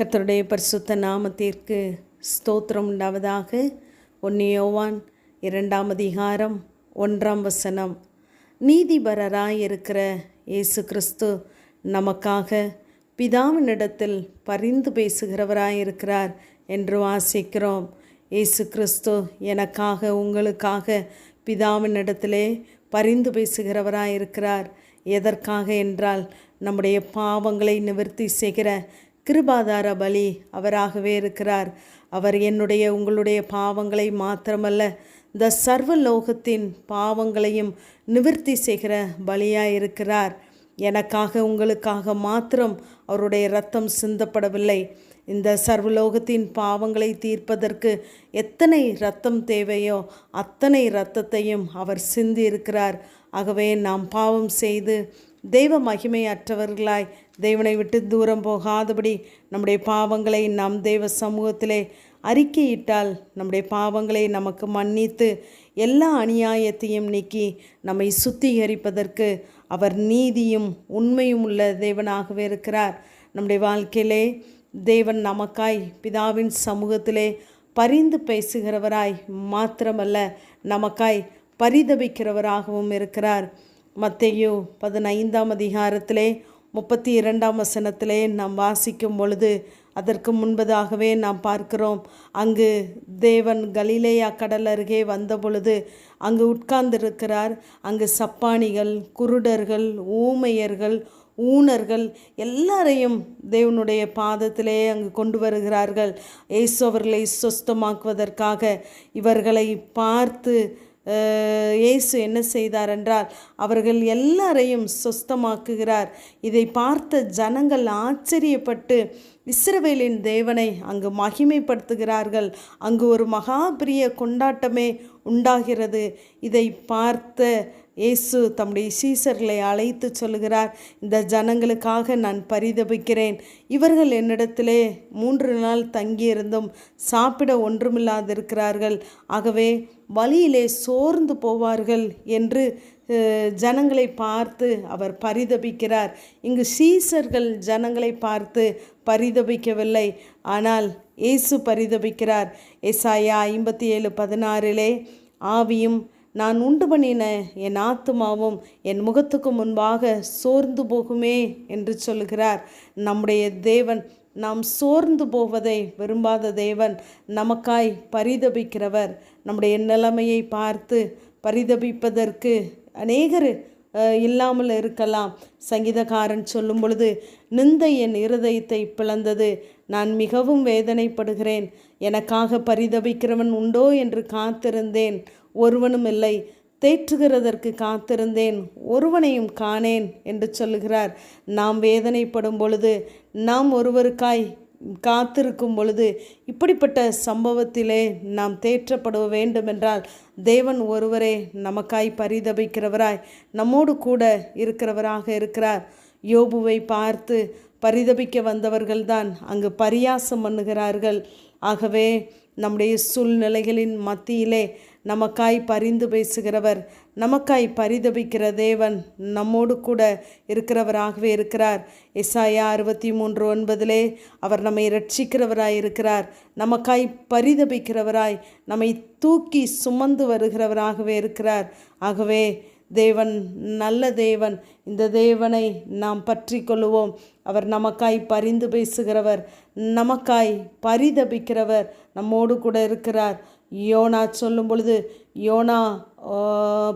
கத்தருடைய பரிசுத்த நாமத்திற்கு ஸ்தோத்திரம் உண்டாவதாக. ஒன்னியோவான் இரண்டாம் அதிகாரம் ஒன்றாம் வசனம். நீதிபரராய் இருக்கிற இயேசு கிறிஸ்து நமக்காக பிதாவினிடத்தில் பரிந்து பேசுகிறவராயிருக்கிறார் என்று வாசிக்கிறோம். இயேசு கிறிஸ்து எனக்காக உங்களுக்காக பிதாவினிடத்திலே பரிந்து பேசுகிறவராயிருக்கிறார். எதற்காக என்றால் நம்முடைய பாவங்களை நிவர்த்தி செய்கிற கிருபாதார பலி அவராகவே இருக்கிறார். அவர் என்னுடைய உங்களுடைய பாவங்களை மாத்திரமல்ல இந்த சர்வ லோகத்தின் பாவங்களையும் நிவர்த்தி செய்கிற பலியாக இருக்கிறார் எனக்காக உங்களுக்காக மாத்திரம் அவருடைய ரத்தம் சிந்தப்படவில்லை. இந்த சர்வலோகத்தின் பாவங்களை தீர்ப்பதற்கு எத்தனை ரத்தம் தேவையோ அத்தனை இரத்தத்தையும் அவர் சிந்தி இருக்கிறார் ஆகவே நாம் பாவம் செய்து தெய்வ மகிமையற்றவர்களாய் தேவனை விட்டு தூரம் போகாதபடி நம்முடைய பாவங்களை நாம் தெய்வ சமூகத்திலே அறிக்கையிட்டால் நம்முடைய பாவங்களை நமக்கு மன்னித்து எல்லா அநியாயத்தையும் நீக்கி நம்மை சுத்திகரிப்பதற்கு அவர் நீதியும் உண்மையும் உள்ள தேவனாகவே இருக்கிறார். நம்முடைய வாழ்க்கையிலே தேவன் நமக்காய் பிதாவின் சமூகத்திலே பரிந்து பேசுகிறவராய் மாத்திரமல்ல நமக்காய் பரிதபிக்கிறவராகவும் இருக்கிறார். மத்தையோ பதினைந்தாம் அதிகாரத்திலே முப்பத்தி இரண்டாம் வசனத்திலே நாம் வாசிக்கும் பொழுது அதற்கு முன்பதாகவே நாம் பார்க்கிறோம். அங்கு தேவன் கலிலேயா கடல் அருகே வந்த பொழுது அங்கு உட்கார்ந்திருக்கிறார். அங்கு சப்பானிகள் குருடர்கள் ஊமையர்கள் ஊனர்கள் எல்லாரையும் தேவனுடைய பாதத்திலே அங்கு கொண்டு வருகிறார்கள். இயேசு அவர்களை சொஸ்தமாக்குவதற்காக இவர்களை பார்த்து இயேசு என்ன செய்தார் என்றால் அவர்கள் எல்லாரையும் சொஸ்தமாக்குகிறார். இதை பார்த்த ஜனங்கள் ஆச்சரியப்பட்டு இஸ்ரவேலின் தேவனை அங்கு மகிமைப்படுத்துகிறார்கள். அங்கு ஒரு மகா பெரிய கொண்டாட்டமே உண்டாகிறது. இதை பார்த்த இயேசு தம்முடைய சீசர்களை அழைத்து சொல்லுகிறார் இந்த ஜனங்களுக்காக நான் பரிதபிக்கிறேன். இவர்கள் என்னிடத்திலே மூன்று நாள் தங்கியிருந்தும் சாப்பிட ஒன்றுமில்லாதிருக்கிறார்கள். ஆகவே வழியிலே சோர்ந்து போவார்கள் என்று ஜனங்களை பார்த்து அவர் பரிதபிக்கிறார். இங்கு சீசர்கள் ஜனங்களை பார்த்து பரிதபிக்கவில்லை. ஆனால் இயேசு பரிதபிக்கிறார். எஸ்ஐயா ஐம்பத்தி ஏழு பதினாறிலே ஆவியும் நான் உண்டு பண்ணின என் ஆத்துமாவும் என் முகத்துக்கு முன்பாக சோர்ந்து போகுமே என்று சொல்கிறார். நம்முடைய தேவன் நாம் சோர்ந்து போவதை விரும்பாத தேவன் நமக்காய் பரிதபிக்கிறவர். நம்முடைய நிலைமையை பார்த்து பரிதபிப்பதற்கு அநேகர் இல்லாமல் இருக்கலாம். சங்கீதக்காரன் சொல்லும் பொழுது நிந்தை என் இருதயத்தை பிளந்தது. நான் மிகவும் வேதனைப்படுகிறேன். எனக்காக பரிதபிக்கிறவன் உண்டோ என்று காத்திருந்தேன். ஒருவனும் இல்லை. தேற்றுகிறதற்கு காத்திருந்தேன். ஒருவனையும் காணேன் என்று சொல்லுகிறார். நாம் வேதனைப்படும் பொழுது நாம் ஒருவருக்காய் காத்திருக்கும் பொழுது இப்படிப்பட்ட சம்பவத்திலே நாம் தேற்றப்பட வேண்டுமென்றால் தேவன் ஒருவரே நமக்காய் பரிதபிக்கிறவராய் நம்மோடு கூட இருக்கிறவராக இருக்கிறார். யோபுவை பார்த்து பரிதபிக்க வந்தவர்கள்தான் அங்கு பரியாசம் பண்ணுகிறார்கள். ஆகவே நம்முடைய சூழ்நிலைகளின் மத்தியிலே நமக்காய் பரிந்து பேசுகிறவர் நமக்காய் பரிதபிக்கிற தேவன் நம்மோடு கூட இருக்கிறவராகவே இருக்கிறார். எஸ்ஐயா அறுபத்தி மூன்று ஒன்பதிலே அவர் நம்மை ரட்சிக்கிறவராய் இருக்கிறார். நமக்காய் பரிதபிக்கிறவராய் நம்மை தூக்கி சுமந்து வருகிறவராகவே இருக்கிறார். ஆகவே தேவன் நல்ல தேவன் இந்த தேவனை நாம் பற்றி கொள்ளுவோம் அவர் நமக்காய் பரிந்து பேசுகிறவர் நமக்காய் பரிதபிக்கிறவர் நம்மோடு கூட இருக்கிறார். யோனா சொல்லும் பொழுது யோனா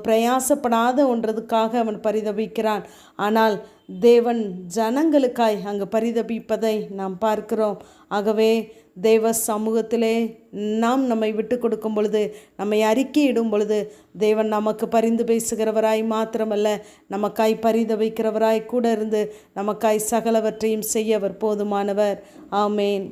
பிரயாசப்படாத ஒன்றதுக்காக அவன் பரிதபிக்கிறான். ஆனால் தேவன் ஜனங்களுக்காய் அங்கு பரிதபிப்பதை நாம் பார்க்கிறோம். ஆகவே தேவ சமூகத்திலே நாம் நம்மை விட்டு கொடுக்கும் பொழுது நம்மை அறிக்கையிடும் பொழுது தேவன் நமக்கு பரிந்து பேசுகிறவராய் மாத்திரமல்ல நமக்காய் பரிதபிக்கிறவராய் கூட இருந்து நமக்காய் சகலவற்றையும் செய்ய அவர் போதுமானவர். ஆமேன்.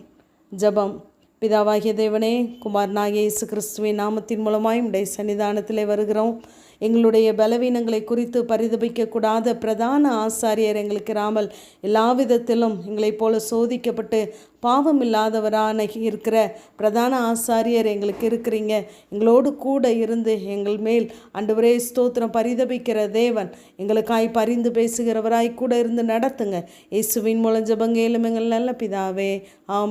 ஜெபம். பிதாவாகிய தேவனே குமாரனாகிய இயேசு கிறிஸ்துவின் நாமத்தின் மூலமாய் உடைய சன்னிதானத்திலே வருகிறோம். எங்களுடைய பலவீனங்களை குறித்து பரிதபிக்கக்கூடாத பிரதான ஆசாரியர் எங்களுக்கு இராமல் எல்லா விதத்திலும் எங்களைப் போல சோதிக்கப்பட்டு பாவம் இல்லாதவரான இருக்கிற பிரதான ஆசாரியர் எங்களுக்கு இருக்கிறீங்க. எங்களோடு கூட இருந்து எங்கள் மேல் ஆண்டவரே ஸ்தோத்திரம் பரிதபிக்கிற தேவன் எங்களுக்காய் பரிந்து பேசுகிறவராய் கூட இருந்து நடத்துங்க. இயேசுவின் மூலம் ஜெபங்கேலும் எங்கள் நல்ல பிதாவே. ஆமே